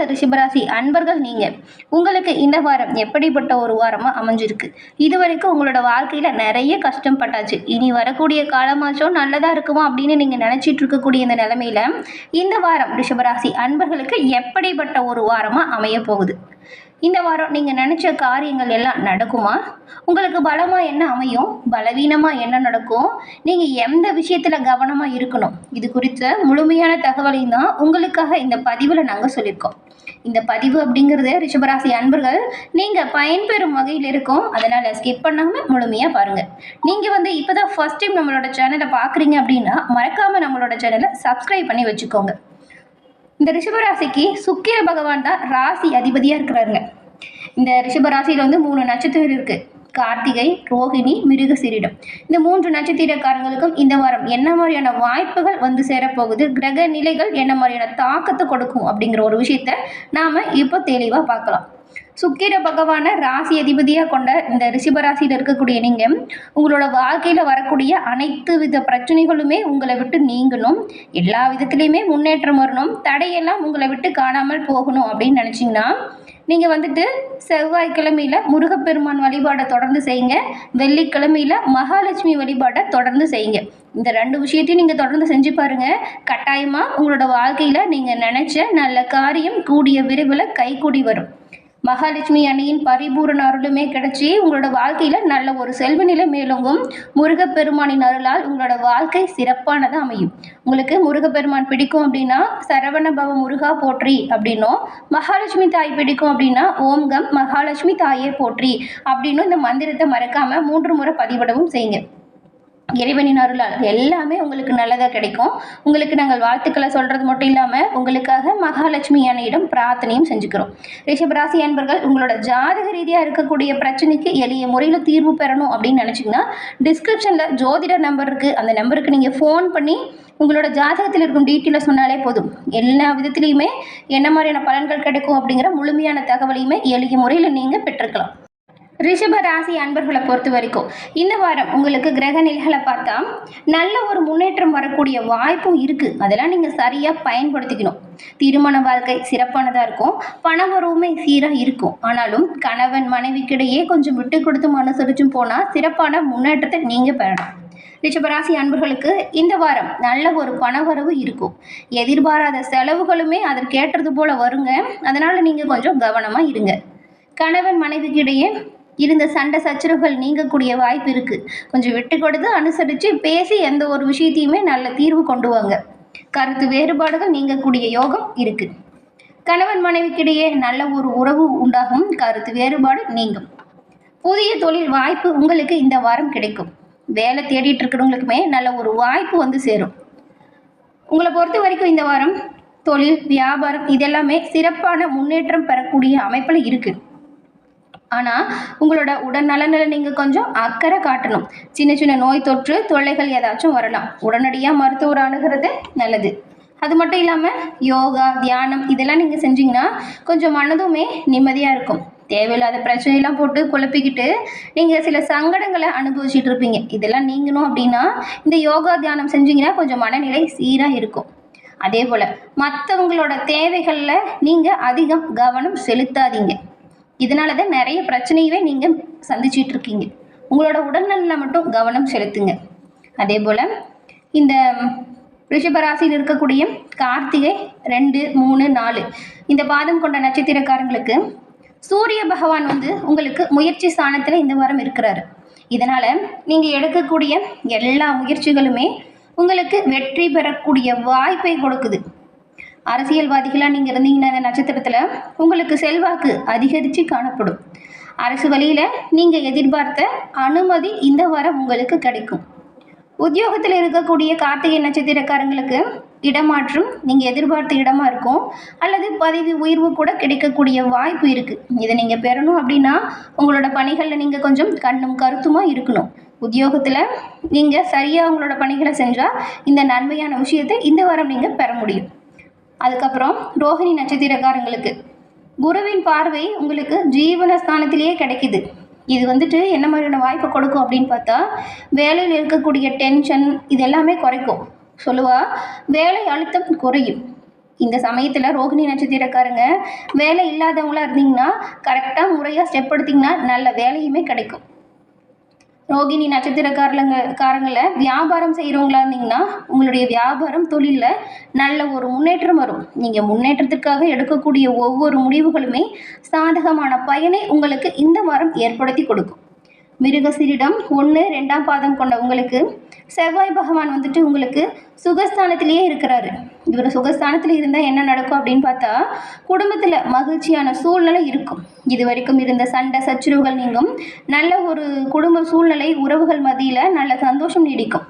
இந்த ரிஷபராசி அன்பர்கள் நீங்கள் உங்களுக்கு இந்த வாரம் எப்படிப்பட்ட ஒரு வாரமாக அமைஞ்சிருக்கு? இது வரைக்கும் உங்களோட வாழ்க்கையில் நிறைய கஷ்டம் பட்டாச்சு. இனி வரக்கூடிய காலமாச்சும் நல்லதாக இருக்குமா அப்படின்னு நீங்கள் நினச்சிட்டு இருக்கக்கூடிய இந்த நிலமையில இந்த வாரம் ரிஷபராசி அன்பர்களுக்கு எப்படிப்பட்ட ஒரு வாரமாக அமைய போகுது? இந்த வாரம் நீங்கள் நினச்ச காரியங்கள் எல்லாம் நடக்குமா? உங்களுக்கு பலமாக என்ன அமையும்? பலவீனமாக என்ன நடக்கும்? நீங்கள் எந்த விஷயத்தில் கவனமாக இருக்கணும்? இது குறித்த முழுமையான தகவலையும் தான் உங்களுக்காக இந்த பதிவில் நாங்கள் சொல்லியிருக்கோம். இந்த பதிவு அப்படிங்கிறது ரிஷபராசி அன்பர்கள் நீங்கள் பயன்பெறும் வகையில் இருக்கும். அதனால் ஸ்கிப் பண்ணாமல் முழுமையாக பாருங்கள் நீங்கள் வந்து இப்போ தான் ஃபஸ்ட் டைம் நம்மளோட சேனலை பார்க்குறீங்க அப்படின்னா மறக்காமல் நம்மளோட சேனலை சப்ஸ்கிரைப் பண்ணி வச்சுக்கோங்க. இந்த ரிஷபராசிக்கு சுக்கிர பகவான் தான் ராசி அதிபதியாக இருக்கிறாருங்க. இந்த ரிஷபராசியில் வந்து மூணு நட்சத்திரம் இருக்குது கார்த்திகை ரோகிணி மிருகசீரிடம் இந்த மூன்று நட்சத்திரக்காரங்களுக்கும் இந்த வாரம் என்ன மாதிரியான வாய்ப்புகள் வந்து சேரப்போகுது? கிரக நிலைகள் என்ன மாதிரியான தாக்கத்தை கொடுக்கும் அப்படிங்கிற ஒரு விஷயத்த நாம் இப்போ தெளிவாக பார்க்கலாம். சுக்கிர பகவானை ராசி அதிபதியாக கொண்ட இந்த ரிஷபராசியில் இருக்கக்கூடிய நீங்கள் உங்களோட வாழ்க்கையில் வரக்கூடிய அனைத்து வித பிரச்சனைகளுமே உங்களை விட்டு நீங்கணும். எல்லா விதத்துலேயுமே முன்னேற்றம் வரணும். தடையெல்லாம் உங்களை விட்டு காணாமல் போகணும் அப்படின்னு நினச்சிங்கன்னா நீங்கள் வந்துட்டு செவ்வாய்க்கிழமையில் முருகப்பெருமான் வழிபாடை தொடர்ந்து செய்யுங்க. வெள்ளிக்கிழமையில் மகாலட்சுமி வழிபாட்டை தொடர்ந்து செய்யுங்க. இந்த ரெண்டு விஷயத்தையும் நீங்கள் தொடர்ந்து செஞ்சு பாருங்கள் கட்டாயமாக உங்களோட வாழ்க்கையில் நீங்கள் நினச்ச நல்ல காரியம் கூடிய விரைவில் கைகூடி வரும். மகாலட்சுமி அணியின் பரிபூரண அருளுமே கிடைச்சி உங்களோட வாழ்க்கையில் நல்ல ஒரு செல்வ நிலை மேலோங்கும். முருகப்பெருமானின் அருளால் உங்களோட வாழ்க்கை சிறப்பானது அமையும். உங்களுக்கு முருகப்பெருமான் பிடிக்கும் அப்படின்னா சரவண பவ முருகா போற்றி அப்படின்னும் மகாலட்சுமி தாய் பிடிக்கும் அப்படின்னா ஓம்கம் மகாலட்சுமி தாயே போற்றி அப்படின்னும் இந்த மந்திரத்தை மறக்காமல் மூன்று முறை பதிவிடவும் செய்யுங்க. இறைவனின் அருளால் எல்லாமே உங்களுக்கு நல்லதாக கிடைக்கும். உங்களுக்கு நாங்கள் வாழ்த்துக்களை சொல்கிறது மட்டும் இல்லாமல் உங்களுக்காக மகாலட்சுமி அன்னையிடம் பிரார்த்தனையும் செஞ்சுக்கிறோம். ரிஷபராசி அன்பர்கள் உங்களோட ஜாதக ரீதியாக இருக்கக்கூடிய பிரச்சனைக்கு எளிய முறையில் தீர்வு பெறணும் அப்படின்னு நினச்சிங்கன்னா டிஸ்கிரிப்ஷனில் ஜோதிடர் நம்பர் இருக்குது அந்த நம்பருக்கு நீங்கள் ஃபோன் பண்ணி உங்களோட ஜாதகத்தில் இருக்கும் டீட்டெயிலை சொன்னாலே போதும். எல்லா விதத்துலேயுமே என்ன மாதிரியான பலன்கள் கிடைக்கும் அப்படிங்கிற முழுமையான தகவலையுமே எளிய முறையில் நீங்கள் பெற்றுக்கலாம் ரிஷப ராசி அன்பர்களை பொறுத்த வரைக்கும் இந்த வாரம் உங்களுக்கு கிரக நிலைகளை பார்த்தா நல்ல ஒரு முன்னேற்றம் வரக்கூடிய வாய்ப்பும் இருக்குது அதெல்லாம் நீங்கள் சரியாக பயன்படுத்திக்கணும். திருமண வாழ்க்கை சிறப்பானதாக இருக்கும். பணவரவுமே சீராக இருக்கும். ஆனாலும் கணவன் மனைவிக்கிடையே கொஞ்சம் விட்டு கொடுத்து அனுசரிச்சும் போனால் சிறப்பான முன்னேற்றத்தை நீங்கள் பெறலாம். ரிஷபராசி அன்பர்களுக்கு இந்த வாரம் நல்ல ஒரு பணவரவு இருக்கும். எதிர்பாராத செலவுகளுமே அதற்கேற்றது போல வருங்க. அதனால் நீங்கள் கொஞ்சம் கவனமாக இருங்க. கணவன் மனைவிக்கிடையே இருந்த சண்டை சச்சரவுகள் நீங்கக்கூடிய வாய்ப்பு இருக்குது கொஞ்சம் விட்டு கொடுத்து அனுசரித்து பேசி எந்த ஒரு விஷயத்தையுமே நல்ல தீர்வு கொண்டு வாங்க. கருத்து வேறுபாடுகள் நீங்கக்கூடிய யோகம் இருக்குது கணவன் மனைவிக்கிடையே நல்ல ஒரு உறவு உண்டாகும். கருத்து வேறுபாடு நீங்கும். புதிய தொழில் வாய்ப்பு உங்களுக்கு இந்த வாரம் கிடைக்கும். வேலை தேடிட்டு இருக்கிறவங்களுக்குமே நல்ல ஒரு வாய்ப்பு வந்து சேரும். உங்களை பொறுத்த வரைக்கும் இந்த வாரம் தொழில் வியாபாரம் இதெல்லாமே சிறப்பான முன்னேற்றம் பெறக்கூடிய அமைப்பில் இருக்குது ஆனால் உங்களோட உடல் நலனில் நீங்கள் கொஞ்சம் அக்கறை காட்டணும். சின்ன சின்ன நோய் தொற்று தொல்லைகள் ஏதாச்சும் வரலாம். உடனடியாக மருத்துவர் அணுகிறது நல்லது. அது மட்டும் இல்லாமல் யோகா தியானம் இதெல்லாம் நீங்கள் செஞ்சீங்கன்னா கொஞ்சம் மனதுமே நிம்மதியாக இருக்கும். தேவையில்லாத பிரச்சனையெல்லாம் போட்டு குழப்பிக்கிட்டு நீங்கள் சில சங்கடங்களை அனுபவிச்சுட்டு இருப்பீங்க. இதெல்லாம் நீங்கணும் அப்படின்னா இந்த யோகா தியானம் செஞ்சீங்கன்னா கொஞ்சம் மனநிலை சீராக இருக்கும். அதே போல் மற்றவங்களோட தேவைகளில் நீங்கள் அதிகம் கவனம் செலுத்தாதீங்க. இதனால தான் நிறைய பிரச்சனையவே நீங்கள் சந்திச்சிட்டு இருக்கீங்க உங்களோட உடல்நலில் மட்டும் கவனம் செலுத்துங்க. அதே போல் இந்த ரிஷபராசியில் இருக்கக்கூடிய கார்த்திகை ரெண்டு மூணு நாலு இந்த பாதம் கொண்ட நட்சத்திரக்காரங்களுக்கு சூரிய பகவான் வந்து உங்களுக்கு முயற்சி ஸ்தானத்தில் இந்த வாரம் இருக்கிறாரு. இதனால் நீங்கள் எடுக்கக்கூடிய எல்லா முயற்சிகளுமே உங்களுக்கு வெற்றி பெறக்கூடிய வாய்ப்பை கொடுக்குது. அரசியல்வாதிகளாக நீங்கள் இருந்தீங்கன்னா இந்த நட்சத்திரத்தில் உங்களுக்கு செல்வாக்கு அதிகரித்து காணப்படும். அரசு வழியில் நீங்கள் எதிர்பார்த்த அனுமதி இந்த வாரம் உங்களுக்கு கிடைக்கும். உத்தியோகத்தில் இருக்கக்கூடிய கார்த்திகை நட்சத்திரக்காரங்களுக்கு இடமாற்றம் நீங்கள் எதிர்பார்த்த இடமா இருக்கும். அல்லது பதவி உயர்வு கூட கிடைக்கக்கூடிய வாய்ப்பு இருக்குது இதை நீங்கள் பெறணும் அப்படின்னா உங்களோட பணிகளில் நீங்கள் கொஞ்சம் கண்ணும் கருத்துமாக இருக்கணும். உத்தியோகத்தில் நீங்கள் சரியாக உங்களோட பணிகளை செஞ்சால் இந்த நன்மையான விஷயத்தை இந்த வாரம் நீங்கள் பெற முடியும். அதுக்கப்புறம் ரோஹிணி நட்சத்திரக்காரங்களுக்கு. குருவின் பார்வை உங்களுக்கு ஜீவன ஸ்தானத்திலேயே கிடைக்குது. இது வந்துட்டு என்ன மாதிரியான வாய்ப்பை கொடுக்கும் அப்படின்னு பார்த்தா வேலையில் இருக்கக்கூடிய டென்ஷன் இது எல்லாமே குறைக்கும். சொல்லுவா வேலை அழுத்தம் குறையும். இந்த சமயத்தில் ரோகிணி நட்சத்திரக்காரங்க வேலை இல்லாதவங்களா இருந்தீங்கன்னா கரெக்டாக முறையாக ஸ்டெப் எடுத்தீங்கன்னா நல்ல வேலையுமே கிடைக்கும். ரோகிணி நட்சத்திரக்காரங்க காரங்களை வியாபாரம் செய்கிறவங்களா இருந்தீங்கன்னா உங்களுடைய வியாபாரம் தொழிலில் நல்ல ஒரு முன்னேற்றம் வரும். நீங்கள் முன்னேற்றத்திற்காக எடுக்கக்கூடிய ஒவ்வொரு முடிவுகளுமே சாதகமான பயனை உங்களுக்கு இந்த வாரம் ஏற்படுத்தி கொடுக்கும். மிருகசிரிடம் ஒன்று ரெண்டாம் பாதம் கொண்ட உங்களுக்கு செவ்வாய் பகவான் வந்துட்டு உங்களுக்கு சுகஸ்தானத்திலேயே இருக்கிறாரு. இவர் சுகஸ்தானத்தில் இருந்தால் என்ன நடக்கும் அப்படின்னு பார்த்தா குடும்பத்தில் மகிழ்ச்சியான சூழ்நிலை இருக்கும். இது வரைக்கும் இருந்த சண்டை சச்சுரவுகள் நீங்கும். நல்ல ஒரு குடும்ப சூழ்நிலை உறவுகள் மத்தியில் நல்ல சந்தோஷம் நீடிக்கும்.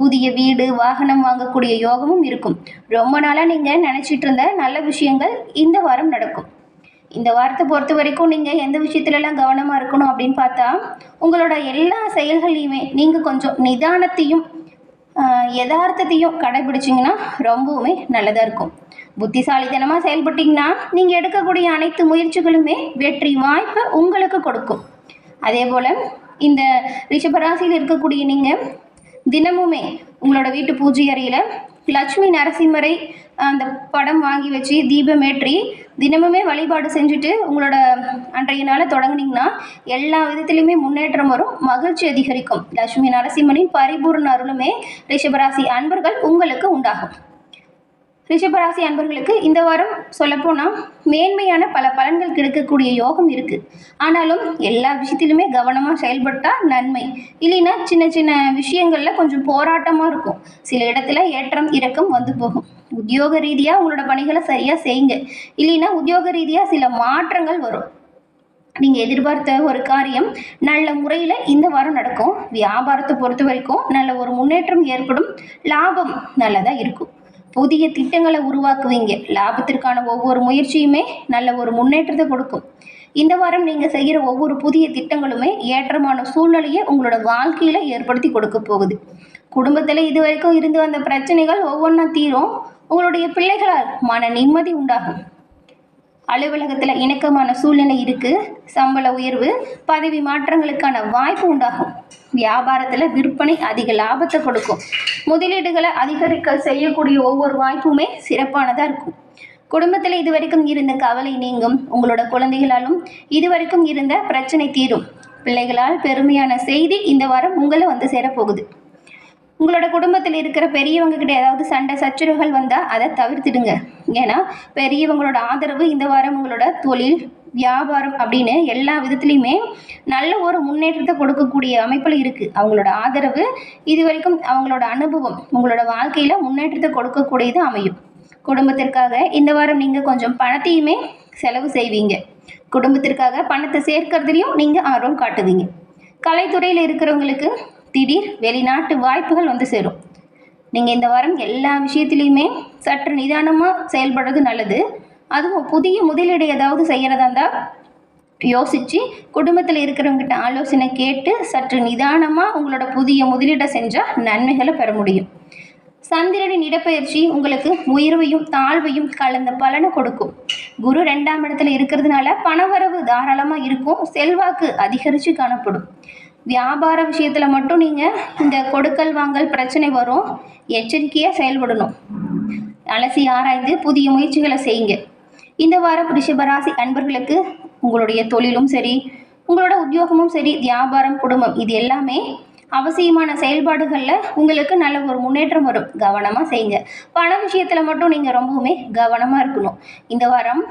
புதிய வீடு வாகனம் வாங்கக்கூடிய யோகமும் இருக்கும். ரொம்ப நாளாக நீங்கள் நினச்சிட்டு இருந்த நல்ல விஷயங்கள் இந்த வாரம் நடக்கும். இந்த வாரத்தை பொறுத்த வரைக்கும் நீங்கள் எந்த விஷயத்துலலாம் கவனமாக இருக்கணும் அப்படின்னு பார்த்தா உங்களோட எல்லா செயல்களையுமே நீங்கள் கொஞ்சம் நிதானத்தையும் யதார்த்தத்தையும் கடைபிடிச்சிங்கன்னா ரொம்பவுமே நல்லதாக இருக்கும். புத்திசாலித்தனமாக செயல்பட்டீங்கன்னா நீங்கள் எடுக்கக்கூடிய அனைத்து முயற்சிகளுமே வெற்றி வாய்ப்பை உங்களுக்கு கொடுக்கும். அதே போல் இந்த ரிஷபராசியில் இருக்கக்கூடிய நீங்கள் தினமுமே உங்களோட வீட்டு பூஜை அறையில் லட்சுமி நரசிம்மரை அந்த படம் வாங்கி வச்சு தீபமேற்றி தினமுமே வழிபாடு செஞ்சுட்டு உங்களோட அன்றைய நாளை தொடங்குனீங்கன்னா எல்லா விதத்திலையுமே முன்னேற்றம் வரும் மகிழ்ச்சி அதிகரிக்கும். லட்சுமி நரசிம்மனின் பரிபூர்ண அருளுமே ரிஷபராசி அன்பர்கள் உங்களுக்கு உண்டாகும். ரிஷபராசி அன்பர்களுக்கு இந்த வாரம் சொல்லப்போனால் மேன்மையான பல பலன்கள் கிடைக்கக்கூடிய யோகம் இருக்குது ஆனாலும் எல்லா விஷயத்திலுமே கவனமாக செயல்பட்டால் நன்மை. இல்லைன்னா சின்ன சின்ன விஷயங்களில் கொஞ்சம் போராட்டமாக இருக்கும். சில இடத்துல ஏற்றம் இறக்கம் வந்து போகும். உத்தியோக ரீதியாக உங்களோட பணிகளை சரியாக செய்யுங்க. இல்லைன்னா உத்தியோக ரீதியாக சில மாற்றங்கள் வரும். நீங்கள் எதிர்பார்த்த ஒரு காரியம் நல்ல முறையில் இந்த வாரம் நடக்கும். வியாபாரத்தை பொறுத்த வரைக்கும் நல்ல ஒரு முன்னேற்றம் ஏற்படும். லாபம் நல்லதாக இருக்கும். புதிய திட்டங்களை உருவாக்குவீங்க. லாபத்திற்கான ஒவ்வொரு முயற்சியுமே நல்ல ஒரு முன்னேற்றத்தை கொடுக்கும். இந்த வாரம் நீங்கள் செய்கிற ஒவ்வொரு புதிய திட்டங்களுமே ஏற்றமான சூழ்நிலையை உங்களோட வாழ்க்கையில் ஏற்படுத்தி கொடுக்க போகுது. குடும்பத்தில் இது வரைக்கும் இருந்து வந்த பிரச்சனைகள் ஒவ்வொன்றா தீரும். உங்களுடைய பிள்ளைகளால் மன நிம்மதி உண்டாகும். அலுவலகத்தில் இணக்கமான சூழ்நிலை இருக்குது சம்பள உயர்வு பதவி மாற்றங்களுக்கான வாய்ப்பு உண்டாகும். வியாபாரத்தில் விற்பனை அதிக லாபத்தை கொடுக்கும். முதலீடுகளை அதிகரிக்க செய்யக்கூடிய ஒவ்வொரு வாய்ப்புமே சிறப்பானதாக இருக்கும். குடும்பத்தில் இதுவரைக்கும் இருந்த கவலை நீங்கும். உங்களோட குழந்தைகளாலும் இதுவரைக்கும் இருந்த பிரச்சனை தீரும். பிள்ளைகளால் பெருமையான செய்தி இந்த வாரம் உங்களை வந்து சேரப்போகுது. உங்களோட குடும்பத்தில் இருக்கிற பெரியவங்க கிட்ட ஏதாவது சண்டை சச்சரவுகள் வந்தால் அதை தவிர்த்துடுங்க. ஏன்னா பெரியவங்களோட ஆதரவு இந்த வாரம் உங்களோட தொழில் வியாபாரம் அப்படின்னு எல்லா விதத்துலையுமே நல்ல ஒரு முன்னேற்றத்தை கொடுக்கக்கூடிய அமைப்பில் இருக்குது அவங்களோட ஆதரவு இது வரைக்கும் அவங்களோட அனுபவம் உங்களோட வாழ்க்கையில் முன்னேற்றத்தை கொடுக்கக்கூடியது அமையும். குடும்பத்திற்காக இந்த வாரம் நீங்கள் கொஞ்சம் பணத்தையுமே செலவு செய்வீங்க. குடும்பத்திற்காக பணத்தை சேர்க்கறதுலையும் நீங்கள் ஆர்வம் காட்டுவீங்க. கலைத்துறையில் இருக்கிறவங்களுக்கு திடீர் வெளிநாட்டு வாய்ப்புகள் வந்து சேரும். நீங்கள் இந்த வாரம் எல்லா விஷயத்துலையுமே சற்று நிதானமாக செயல்படுறது நல்லது. அதுவும் புதிய முதலீடு ஏதாவது செய்கிறதா இருந்தால் யோசித்து குடும்பத்தில் இருக்கிறவங்ககிட்ட ஆலோசனை கேட்டு சற்று நிதானமாக உங்களோட புதிய முதலீடை செஞ்சால் நன்மைகளை பெற முடியும். சந்திரனின் இடப்பெயர்ச்சி உங்களுக்கு உயர்வையும் தாழ்வையும் கலந்த பலனை கொடுக்கும். குரு ரெண்டாம் இடத்துல இருக்கிறதுனால பணவரவு தாராளமாக இருக்கும். செல்வாக்கு அதிகரித்து காணப்படும். வியாபார விஷயத்தில் மட்டும் நீங்கள் இந்த கொடுக்கல் வாங்கல் பிரச்சனை வரும். எச்சரிக்கையாக செயல்படணும். அலசி ஆராய்ந்து புதிய முயற்சிகளை செய்யுங்க. இந்த வாரம் ரிஷபராசி அன்பர்களுக்கு உங்களுடைய தொழிலும் சரி உங்களோட உத்தியோகமும் சரி வியாபாரம் குடும்பம் இது எல்லாமே அவசியமான செயல்பாடுகளில் உங்களுக்கு நல்ல ஒரு முன்னேற்றம் வரும். கவனமாக செய்யுங்க. பண விஷயத்தில் மட்டும் நீங்கள் ரொம்பவுமே கவனமாக இருக்கணும். இந்த வாரம்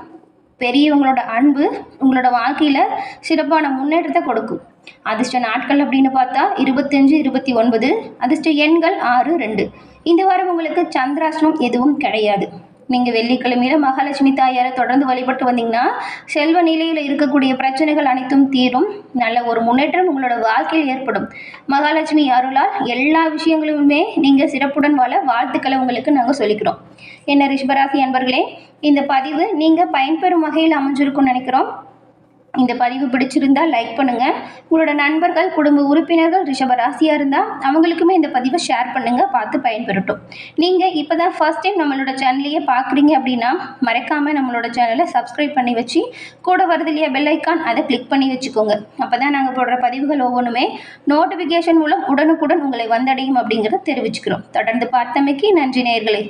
பெரியவங்களோட அன்பு உங்களோட வாழ்க்கையில் சிறப்பான முன்னேற்றத்தை கொடுக்கும். அதிர்ஷ்ட நாட்கள் அப்படின்னு பார்த்தா இருபத்தஞ்சு இருபத்தி ஒன்பது அதிர்ஷ்ட எண்கள் ஆறு ரெண்டு. இந்த வாரம் உங்களுக்கு சந்திராஷ்டிரம் எதுவும் கிடையாது. நீங்கள் வெள்ளிக்கிழமையில மகாலட்சுமி தாயாரை தொடர்ந்து வழிபட்டு வந்தீங்கன்னா செல்வ நிலையில் இருக்கக்கூடிய பிரச்சனைகள் அனைத்தும் தீரும். நல்ல ஒரு முன்னேற்றம் உங்களோட வாழ்க்கையில் ஏற்படும். மகாலட்சுமி அருளால் எல்லா விஷயங்களுமே நீங்கள் சிறப்புடன் வாழ வாழ்த்துக்களை உங்களுக்கு நாங்கள் சொல்லிக்கிறோம். என்ன ரிஷபராசி அன்பர்களே இந்த பதிவு நீங்கள் பயன்பெறும் வகையில் அமைஞ்சிருக்கும்னு நினைக்கிறோம். இந்த பதிவு பிடிச்சிருந்தா லைக் பண்ணுங்கள் உங்களோட நண்பர்கள் குடும்ப உறுப்பினர்கள் ரிஷப ராசியாக இருந்தால் அவங்களுக்குமே இந்த பதிவை ஷேர் பண்ணுங்கள் பார்த்து பயன்பெறட்டும். நீங்கள் இப்போ தான் ஃபர்ஸ்ட் டைம் நம்மளோட சேனலையே பார்க்குறீங்க அப்படின்னா மறக்காமல் நம்மளோட சேனலை சப்ஸ்கிரைப் பண்ணி வச்சு கூட வருது இல்லையா பெல் ஐக்கான் அதை கிளிக் பண்ணி வச்சுக்கோங்க. அப்போ தான் நாங்கள் போடுற பதிவுகள் ஒவ்வொன்றுமே நோட்டிஃபிகேஷன் மூலம் உடனுக்குடன் உங்களை வந்தடையும் அப்படிங்கிறத தெரிவிச்சுக்கிறோம். தொடர்ந்து பார்த்தமைக்கு நன்றி நேயர்களே.